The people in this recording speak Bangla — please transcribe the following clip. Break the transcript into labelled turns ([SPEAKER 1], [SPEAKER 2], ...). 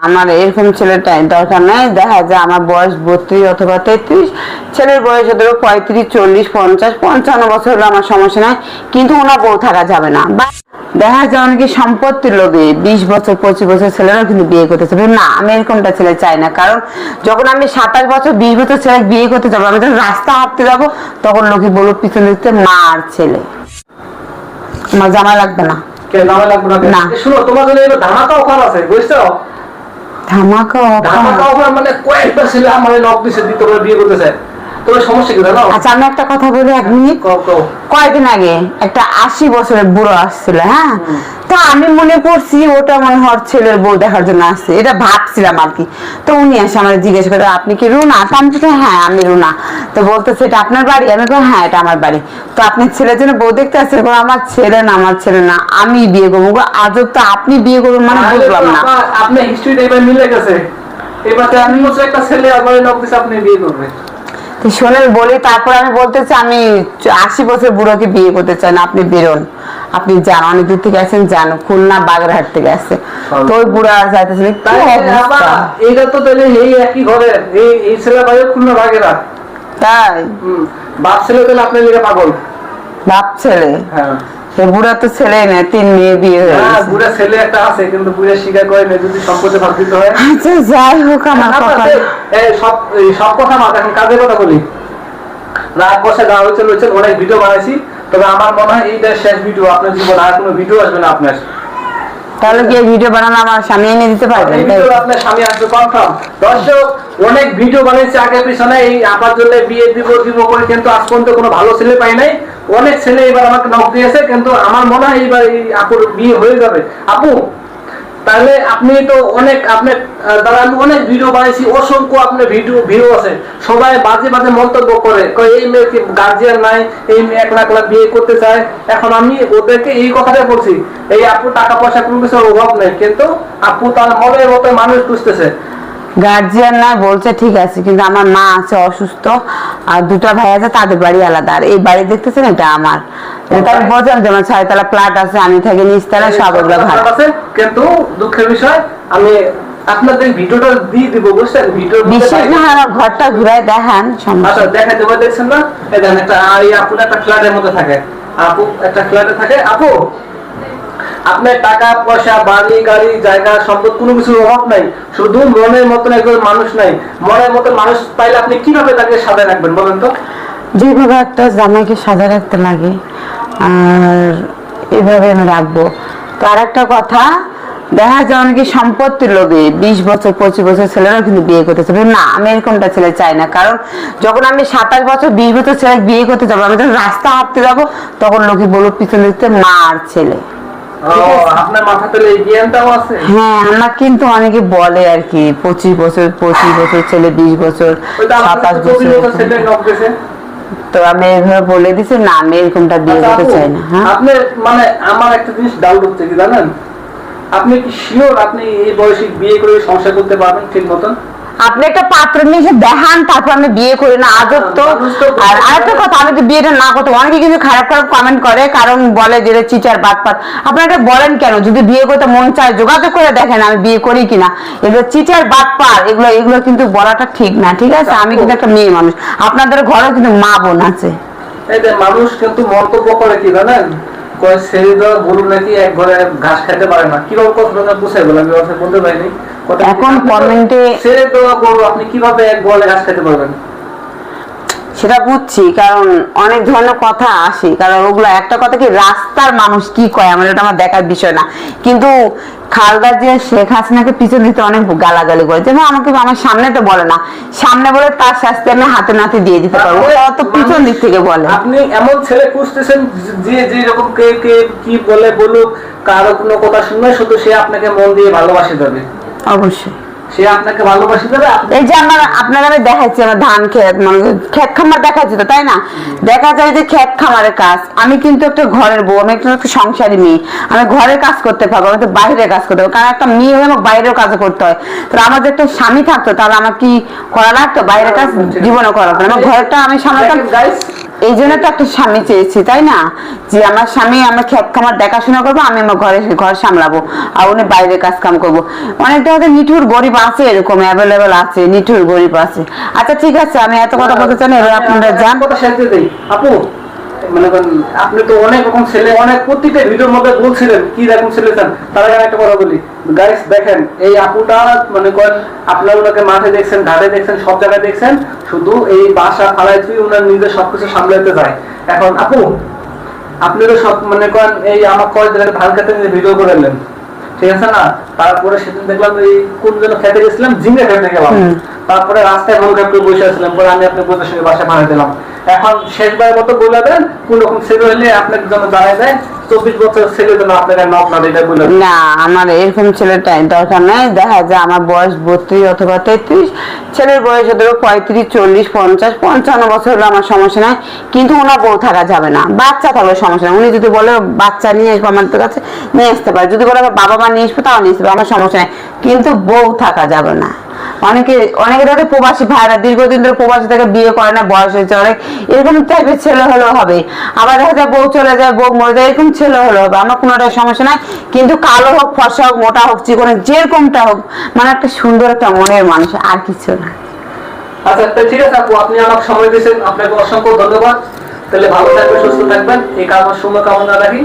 [SPEAKER 1] আমার এরকম ছেলেটাই দরকার নাই। দেখা যায় আমার বয়স বত্রিশ অথবা তেত্রিশ। ছেলের বয়স ধরো পঁয়ত্রিশ চল্লিশ পঞ্চাশ পঞ্চান্ন বছর হলে আমার সমস্যা নাই কিন্তু ওনার বউ থাকা যাবে না। বা দেখা যায় অনেকে সম্পত্তির লোভে বিশ বছর পঁচিশ বছর ছেলেরাও কিন্তু বিয়ে করতে চাবে। না আমি এরকমটা ছেলে চাই না কারণ যখন আমি সাতাশ বছর বিশ বছর ছেলে বিয়ে করতে যাব আমি যখন রাস্তা হাঁটতে যাব তখন লোকে বলব পিছনে দিতে মা আর ছেলে। আমার জামা লাগবে না।
[SPEAKER 2] না? শুনো তোমার জন্য ধামাকা অফার আছে বুঝছ?
[SPEAKER 1] ধামাকা।
[SPEAKER 2] অফার মানে কয়েকটা ছেলে আমার নক দিছে দিতে পারে বিয়ে করতে চায় সমস্যা কি জানো?
[SPEAKER 1] আচ্ছা আমি একটা কথা বলি এক মিনিট।
[SPEAKER 2] কও কও।
[SPEAKER 1] কয়েকদিন আগে একটা আশি বছরের বুড়ো আসছিল হ্যাঁ? তো আমি মনে করছি ওটা মনে হয় ছেলের বউ দেখার জন্য আসছে। এটা ভাবছিলাম আর কি তো উনি এসে আমার জিজ্ঞেস করে আপনি কি রুনা? তো আমি হ্যাঁ আমি রুনা। তো বলতেছে এটা আপনার বাড়ি? আমি বললাম হ্যাঁ এটা আমার বাড়ি। তো আপনি ছেলের জন্য বউ দেখতে আসছেন বলে, আমার ছেলে না আমার ছেলে না আমি বিয়ে করব। আজব তো আপনি বিয়ে করবেন মানে বুঝলাম না।
[SPEAKER 2] আপনার- হিস্ট্রিটা এবার মিলে গেছে। এবার তো আমি বলছি একটা ছেলে আমার নক দিছে আপনি বিয়ে করবেন।
[SPEAKER 1] শোনেন বলি তারপর আমি বলতেছি আমি আশি বছর বুড়োকে বিয়ে করতে চাই না আপনি বেরোন। আপনি যান অনেক দূর থেকে আসেন যান। খুলনা বাগেরহাট থেকে আসছে তো ওই বুড়া যাইতেছিল কি
[SPEAKER 2] এইটা তো তাহলে এই একই ঘরে এই এই ছেলে খুলনা ভাগেরা
[SPEAKER 1] তাই?
[SPEAKER 2] বাপ ছেলে তাহলে আপনার লিগে পাগল।
[SPEAKER 1] বাপ ছেলে?
[SPEAKER 2] হ্যাঁ।
[SPEAKER 1] বুড়া তো ছেলে না তিন মেয়ে বিয়ে হয়ে গেছে।
[SPEAKER 2] বুড়া ছেলে একটা আছে কিন্তু বুড়া স্বীকার করে না যদি সম্পত্তি ভাগ দিতে হয়।
[SPEAKER 1] আচ্ছা যাই হোক আমার কথা।
[SPEAKER 2] এই সব সব কথা মাথা এখন কাজের কথা বলি। রাত বসে গা হচ্ছে অনেক ভিডিও বানাইছি। তবে আমার মনে হয় এইটা শেষ ভিডিও আপনার জীবন আর কোনো ভিডিও আসবে না আপনার।
[SPEAKER 1] তাহলে কি ভিডিও বানানো আমার স্বামী এনে দিতে পারবেন
[SPEAKER 2] ভিডিও আপনার স্বামী আসবে কনফার্ম দর্শক অনেক ভিডিও বানিয়েছে আগে পিছনে এই আপার জন্য বিয়ে দিব দিব করে কিন্তু আজ পর্যন্ত কোনো ভালো ছেলে পাই নাই। অনেক ছেলে এবার আমাকে নক দিয়েছে কিন্তু আমার মনে হয় এইবার এই আপুর বিয়ে হয়ে যাবে। আপু তাহলে আপনি তো অনেক আহ, দ্বারা আমি অনেক ভিডিও বানিয়েছি অসংখ্য আপনার ভিডিও ভিউ আছে। সবাই বাজে বাজে মন্তব্য করে এই মেয়েকে গার্জিয়ান নাই? এই মেয়ে একলা একলা বিয়ে করতে চায়? এখন আমি ওদেরকে এই কথাটা বলছি এই আপু টাকা পয়সা কোনো কিছুর অভাব নেই কিন্তু আপু তার মনের মতো মানুষ খুঁজতেছে।
[SPEAKER 1] গার্জিয়ান না বলছে ঠিক আছে কিন্তু আমার মা আছে অসুস্থ আর দুটা ভাই আছে তাদের বাড়ি আলাদা। আর এই বাড়ি দেখতেছেন এটা আমার। এটা আমি বলছিলাম ছয়তলা প্লাট আছে আমি থাকি নিচতলা সব ওগুলো ভাড়া
[SPEAKER 2] আছে কিন্তু দুঃখের বিষয় আমি আপনাদের ভিডিওটা দিয়ে দিব বুঝছেন? মধ্যে
[SPEAKER 1] বিশ্বাস না ঘরটা ঘুরায় দেখান
[SPEAKER 2] আচ্ছা দেখা দেবো দেখছেন না? এই দেখেন একটা এই আপু একটা ফ্ল্যাটের মধ্যে থাকে। আপু একটা ফ্ল্যাটে থাকে। আপু আপনার টাকা পয়সা বাড়ি গাড়ি জায়গা সম্পদ কোনো কিছুর অভাব নাই। শুধু মনের মতন একজন মানুষ নাই। মনের মতন মানুষ পাইলে আপনি কীভাবে তাকে সাজায় রাখবেন বলেন তো?
[SPEAKER 1] যেভাবে একটা জামাইকে সাজা রাখতে লাগে। আর এভাবে আমি রাখব। তো আর একটা কথা দেখা যায় অনেকে সম্পত্তির লোভে বিশ বছর পঁচিশ বছর ছেলেরাও কিন্তু বিয়ে করতে চাবে না আমি এরকমটা ছেলে চাই না। কারণ যখন আমি সাতাশ বছর বিশ বছর ছেলে বিয়ে করতে যাব আমি যখন রাস্তা হাঁটতে যাব তখন লোকে বলব পিছনে দিতে মা আর ছেলে হ্যাঁ আমার কিন্তু অনেকে বলে আর কি পঁচিশ বছর পঁচিশ বছর ছেলে বিশ বছর সাতাশ
[SPEAKER 2] বছর
[SPEAKER 1] তো আমি এইভাবে বলে দিছি না আমি এরকমটা বিয়ে
[SPEAKER 2] আচ্ছা,
[SPEAKER 1] করতে চাই না হ্যাঁ?
[SPEAKER 2] আপনার মানে আমার একটা জিনিস ডাউট হচ্ছে কি জানেন? আপনি কি শিওর আপনি এই বয়সে বিয়ে করে সংসার করতে পারবেন ঠিক মতন?
[SPEAKER 1] আপনি একটা পাত্র নিয়ে দেখান তারপর আমি বিয়ে করি না। আজব তো। আর আরেকটা কথা আমি তো বিয়েটা না করতে অনেকে কিন্তু খারাপ খারাপ কমেন্ট করে কারণ বলে যে চিচার বাদ পাত আপনারা এটা বলেন কেন? যদি বিয়ে করতে মন চায় যোগাযোগ করে দেখেন আমি বিয়ে করি কিনা। এগুলো চিচার বাদ পার এগুলো এগুলো কিন্তু বলাটা ঠিক না ঠিক আছে? আমি কিন্তু একটা মেয়ে মানুষ। আপনাদের ঘরেও কিন্তু মা বোন আছে।
[SPEAKER 2] এই যে মানুষ কিন্তু মন্তব্য করে কি জানেন? কয় ছেড়ে দেওয়া গরু নাকি এক ঘরে ঘাস খেতে পারে না। কীভাবে কথাটা বুঝাই বলে আমি কথা বলতে পারিনি।
[SPEAKER 1] এখন কমেন্টে
[SPEAKER 2] ছেড়ে দেওয়া গরু আপনি কীভাবে এক ঘরে ঘাস খেতে পারবেন?
[SPEAKER 1] সেটা বুঝছি কারণ অনেক ধরনের কথা আসে। কারণ ওগুলো একটা কথা কি রাস্তার মানুষ কি কয় আমার এটা আমার দেখার বিষয় না। কিন্তু খালদা যে শেখ হাসিনাকে পিছন দিতে অনেক গালাগালি করে যেমন আমাকে আমার সামনে তো বলে না। সামনে বলে তার শাস্তি আমি হাতে নাতে দিয়ে দিতে পারব ওরা তো পিছন দিক থেকে বলে।
[SPEAKER 2] আপনি এমন ছেলে খুঁজতেছেন যে যে রকম কে কে কি বলে বলুক কারও কোনো কথা শুনবে শুধু সে আপনাকে মন দিয়ে ভালোবাসে যাবে।
[SPEAKER 1] অবশ্যই।
[SPEAKER 2] সে আপনাকে ভালোবাসে যাবে
[SPEAKER 1] এই যে আমার আপনার আমি দেখাচ্ছি আমার ধান ক্ষেত মানে ক্ষেত খামার দেখাচ্ছি তো তাই না? দেখা যায় যে ক্ষেত খামারের কাজ। আমি কিন্তু একটা ঘরের বউ আমি একটা একটা সংসারী মেয়ে। আমি ঘরের কাজ করতে পারব আমি তো বাইরের কাজ করতে পারব। কারণ একটা মেয়ে হয়ে আমাকে বাইরের কাজ করতে হয়। তো আমার যে একটা স্বামী থাকতো তাহলে আমার কি করা লাগতো? বাইরের কাজ জীবনে করা লাগতো। আমার ঘরটা আমি সামলাতাম। এই জন্য তো একটা স্বামী চেয়েছি, তাই না? যে আমার স্বামী আমার খেত খামার দেখাশোনা করব, আমি আমার ঘরে ঘর সামলাবো, আর উনি বাইরে কাজ কাম করব। অনেকটা দেখা নিঠুর গরিব আছে, এরকম অ্যাভেলেবেল আছে, নিঠুর গরিব আছে। আচ্ছা ঠিক আছে, আমি এত কথা বলতে চাই এবার আপনারা যান।
[SPEAKER 2] আপু মানে করেন, আপনি তো অনেক রকম ছেলে অনেক ভিডিওর মধ্যে বলছিলেন কি রকম ছেলে চান? তার আগে একটা কথা বলি। গাইস দেখেন এই আপুটা মানে করেন মাঠে দেখছেন দেখছেন সব জায়গায় দেখছেন শুধু এই বাসা ওনার নিজের সবকিছু সামলাতে যায়। এখন আপু আপনি তো সব মানে করেন এই আমার কয়েকদিন ধান খেতে ভিডিও করে নেন। ঠিক আছে না? তারপরে সেদিন দেখলাম এই কোন যেন খেতে গেছিলাম ঝিঙ্গা খেতে গেলাম। তারপরে রাস্তায় মনে একটু বসে আসলাম পরে আমি আপনার বোঝার সঙ্গে বাসা ভাড়া দিলাম এখন শেষবার মতো বলে দেন, কোন রকম ছেলে হলে দেয় যেন আপনাকে নক না দিতে বলে
[SPEAKER 1] না, আমার এরকম ছেলেটাই দরকার নাই। দেখা যায় আমার বয়স বত্রিশ অথবা তেত্রিশ, ছেলের বয়স ধরো পঁয়ত্রিশ, চল্লিশ, পঞ্চাশ, পঞ্চান্ন আমার সমস্যা নাই। কিন্তু ওনার বউ থাকা যাবে না। বাচ্চা থাকলে সমস্যা নাই। উনি যদি বলে বাচ্চা নিয়ে আসব আমাদের কাছে, নিয়ে আসতে পারে। যদি বলে বাবা মা নিয়ে আসব, তাও নিয়ে আসবে আমার সমস্যা নাই। কিন্তু বউ থাকা যাবে না। অনেকে অনেকে ধরে প্রবাসী ভাইরা দীর্ঘদিন ধরে প্রবাসী থেকে বিয়ে করে না বয়স হয়েছে অনেক এরকম টাইপের ছেলে হলেও হবে। আবার দেখা যায় বউ চলে যায় বউ মরে যায় এরকম ছেলে হলেও হবে। আমার কোনোটা সমস্যা নাই কিন্তু কালো হোক ফর্সা হোক মোটা হোক চিকন যেরকমটা হোক মানে একটা সুন্দর একটা মনের মানুষ আর কিছু না।
[SPEAKER 2] আচ্ছা ঠিক আছে আপু আপনি আমাকে সময় দিয়েছেন আপনাকে অসংখ্য ধন্যবাদ। তাহলে ভালো থাকবেন সুস্থ থাকবেন। এই কামনা শুভ কামনা রাখি।